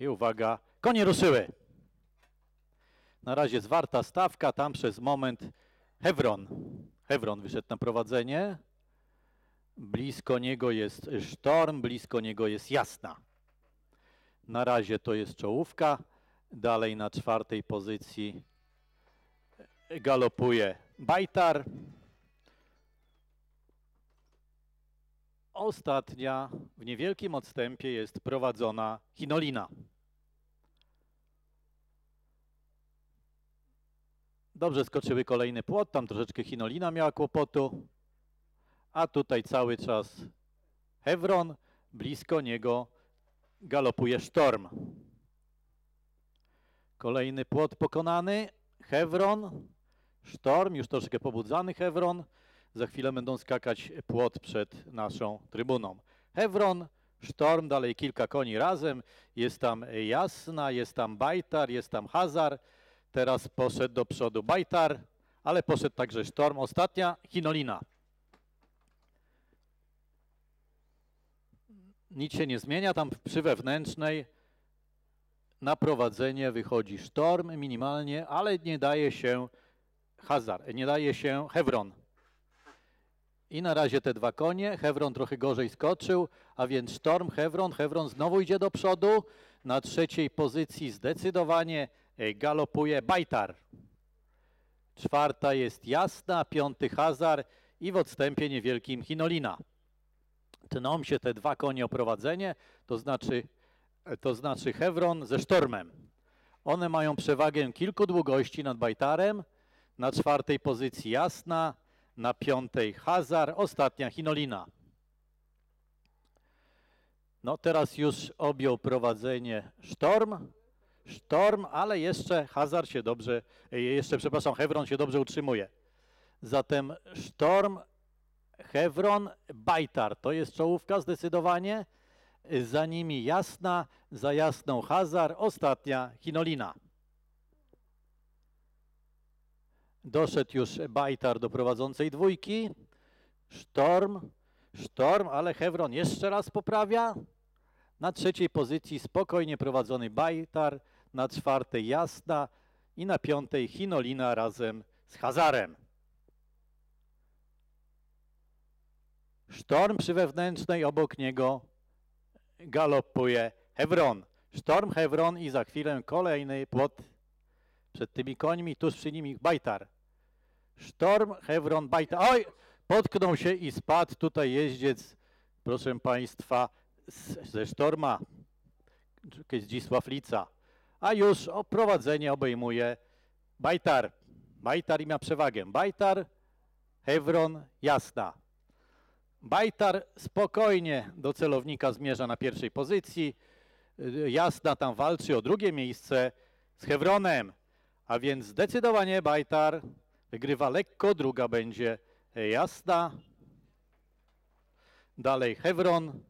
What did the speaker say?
I uwaga, konie ruszyły. Na razie zwarta stawka, tam przez moment Hewron. Hewron wyszedł na prowadzenie. Blisko niego jest Sztorm, blisko niego jest Jasna. Na razie to jest czołówka. Dalej na czwartej pozycji galopuje Bajtar. Ostatnia w niewielkim odstępie jest prowadzona Chinolina. Dobrze skoczyły kolejny płot, tam troszeczkę Chinolina miała kłopotu, a tutaj cały czas Hewron, blisko niego galopuje Sztorm. Kolejny płot pokonany, Hewron, Sztorm, już troszkę pobudzany Hewron. Za chwilę będą skakać płot przed naszą trybuną. Hewron, Sztorm, dalej kilka koni razem. Jest tam Jasna, jest tam Bajtar, jest tam Hazar. Teraz poszedł do przodu Bajtar, ale poszedł także Sztorm. Ostatnia Chinolina. Nic się nie zmienia, tam przy wewnętrznej na prowadzenie wychodzi Sztorm minimalnie, ale nie daje się Hazar, nie daje się Hewron. I na razie te dwa konie. Hewron trochę gorzej skoczył, a więc Sztorm, Hewron. Hewron znowu idzie do przodu. Na trzeciej pozycji zdecydowanie e, galopuje Bajtar. Czwarta jest Jasna, piąty Hazar i w odstępie niewielkim Chinolina. Tną się te dwa konie o prowadzenie, to znaczy, to znaczy Hewron ze Sztormem. One mają przewagę kilku długości nad Bajtarem. Na czwartej pozycji Jasna, na piątej Hazar, ostatnia Chinolina. No teraz już objął prowadzenie Sztorm. Sztorm, ale jeszcze Hazar się dobrze, e, jeszcze przepraszam, Hewron się dobrze utrzymuje. Zatem Sztorm, Hewron, Bajtar to jest czołówka zdecydowanie. Za nimi Jasna, za Jasną Hazar, ostatnia Chinolina. Doszedł już Bajtar do prowadzącej dwójki. Sztorm, Sztorm, ale Hewron jeszcze raz poprawia. Na trzeciej pozycji spokojnie prowadzony Bajtar, na czwartej Jasna i na piątej Chinolina razem z Hazarem. Sztorm przy wewnętrznej, obok niego galopuje Hewron. Sztorm, Hewron i za chwilę kolejny płot przed tymi końmi, tuż przy nimi Bajtar. Sztorm, Hewron, Bajtar. Oj, potknął się i spadł tutaj jeździec, proszę Państwa, z, ze Sztorma, Zdzisław Lica. A już o prowadzenie obejmuje Bajtar. Bajtar i ma przewagę. Bajtar, Hewron, Jasna. Bajtar spokojnie do celownika zmierza na pierwszej pozycji. Jasna tam walczy o drugie miejsce z Hewronem. A więc zdecydowanie Bajtar wygrywa lekko, druga będzie Jasna. Dalej Hewron,